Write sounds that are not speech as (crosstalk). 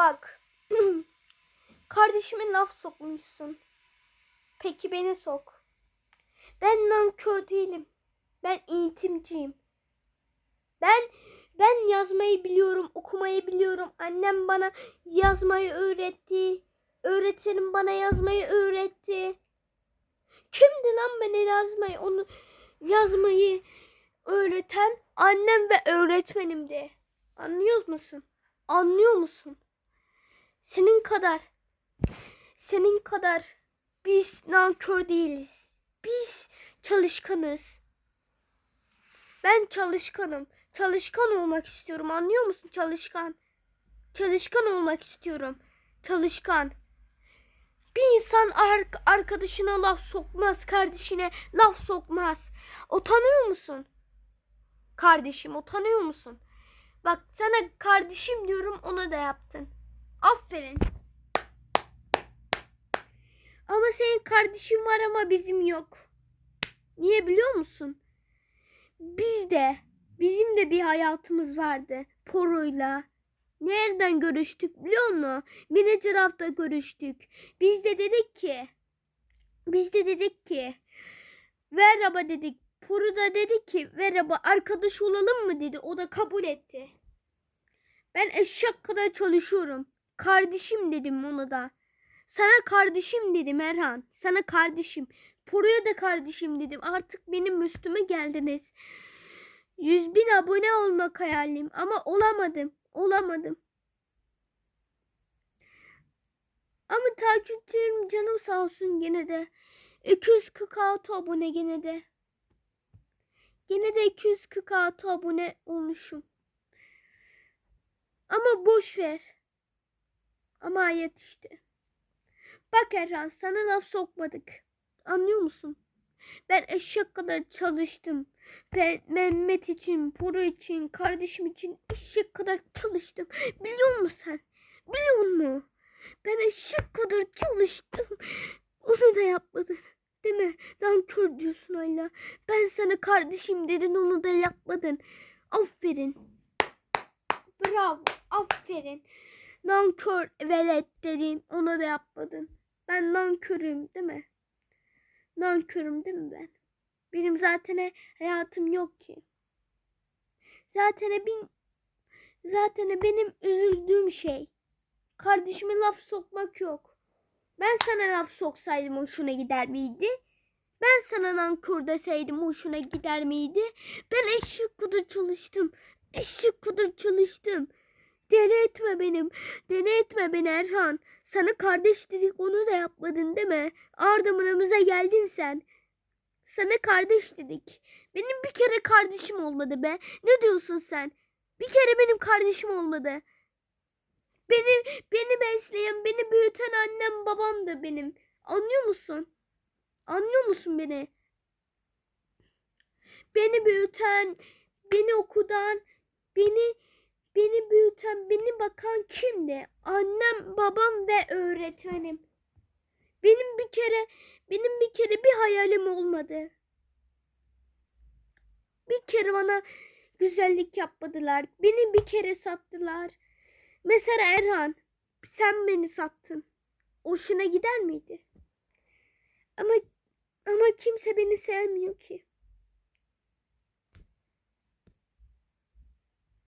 Bak. (clears throat) Kardeşime laf sokmuşsun. Peki beni sok. Ben nankör değilim. Ben eğitimciyim. Ben ben yazmayı biliyorum, okumayı biliyorum. Annem bana yazmayı öğretti. Öğretmenim bana yazmayı öğretti. Kimdi lan bana yazmayı, onu yazmayı öğreten? Annem ve öğretmenimdi. Anlıyor musun? Anlıyor musun? Senin kadar senin kadar biz nankör değiliz. Biz çalışkanız. Ben çalışkanım. Çalışkan olmak istiyorum. Anlıyor musun? Çalışkan. Çalışkan olmak istiyorum. Çalışkan. Bir insan ar- arkadaşına laf sokmaz, kardeşine laf sokmaz. Utanıyor musun? Kardeşim utanıyor musun? Bak sana kardeşim diyorum ona da yaptın. Aferin. Ama senin kardeşin var ama bizim yok. Niye biliyor musun? Biz de bizim de bir hayatımız vardı. Poro'yla. Nereden görüştük biliyor musun? Manageraf'ta görüştük. Biz de dedik ki biz de dedik ki merhaba dedik. Poro da dedi ki merhaba arkadaş olalım mı dedi. O da kabul etti. Ben eşek kadar çalışıyorum. Kardeşim dedim ona da. Sana kardeşim dedim Erhan. Sana kardeşim. Poro'ya da kardeşim dedim. Artık benim üstüme geldiniz. 100 bin abone olmak hayalim ama olamadım. Olamadım. Ama takipçilerim canım sağ olsun gene de. 246 abone gene de. Gene de 246 abone olmuşum. Ama boş ver. Ama hayat işte. Bak Erhan sana laf sokmadık. Anlıyor musun? Ben eşek kadar çalıştım. Ve Mehmet için, Puru için, kardeşim için eşek kadar çalıştım. Biliyor musun sen? Biliyor musun? Ben eşek kadar çalıştım. Onu da yapmadın. Değil mi? Nankör diyorsun hala. Ben sana kardeşim dedin onu da yapmadın. Aferin. Bravo. Aferin. Nankör velet dedin onu da yapmadın. Ben nankörüm değil mi? Nankörüm değil mi ben? Benim zaten hayatım yok ki. Zaten bin zaten benim üzüldüğüm şey kardeşime laf sokmak yok. Ben sana laf soksaydım hoşuna gider miydi? Ben sana nankör deseydim hoşuna gider miydi? Ben eşek kadar çalıştım. Eşek kadar çalıştım. Deli etme benim. Deli etme beni Erhan. Sana kardeş dedik onu da yapmadın değil mi? Ardımınımıza geldin sen. Sana kardeş dedik. Benim bir kere kardeşim olmadı be. Ne diyorsun sen? Bir kere benim kardeşim olmadı. Beni beni besleyen, beni büyüten annem babam da benim. Anlıyor musun? Anlıyor musun beni? Beni büyüten, beni okudan, beni bakan kimdi? Annem, babam ve öğretmenim. Benim bir kere benim bir kere bir hayalim olmadı. Bir kere bana güzellik yapmadılar. Beni bir kere sattılar. Mesela Erhan, sen beni sattın. Hoşuna gider miydi? Ama ama kimse beni sevmiyor ki.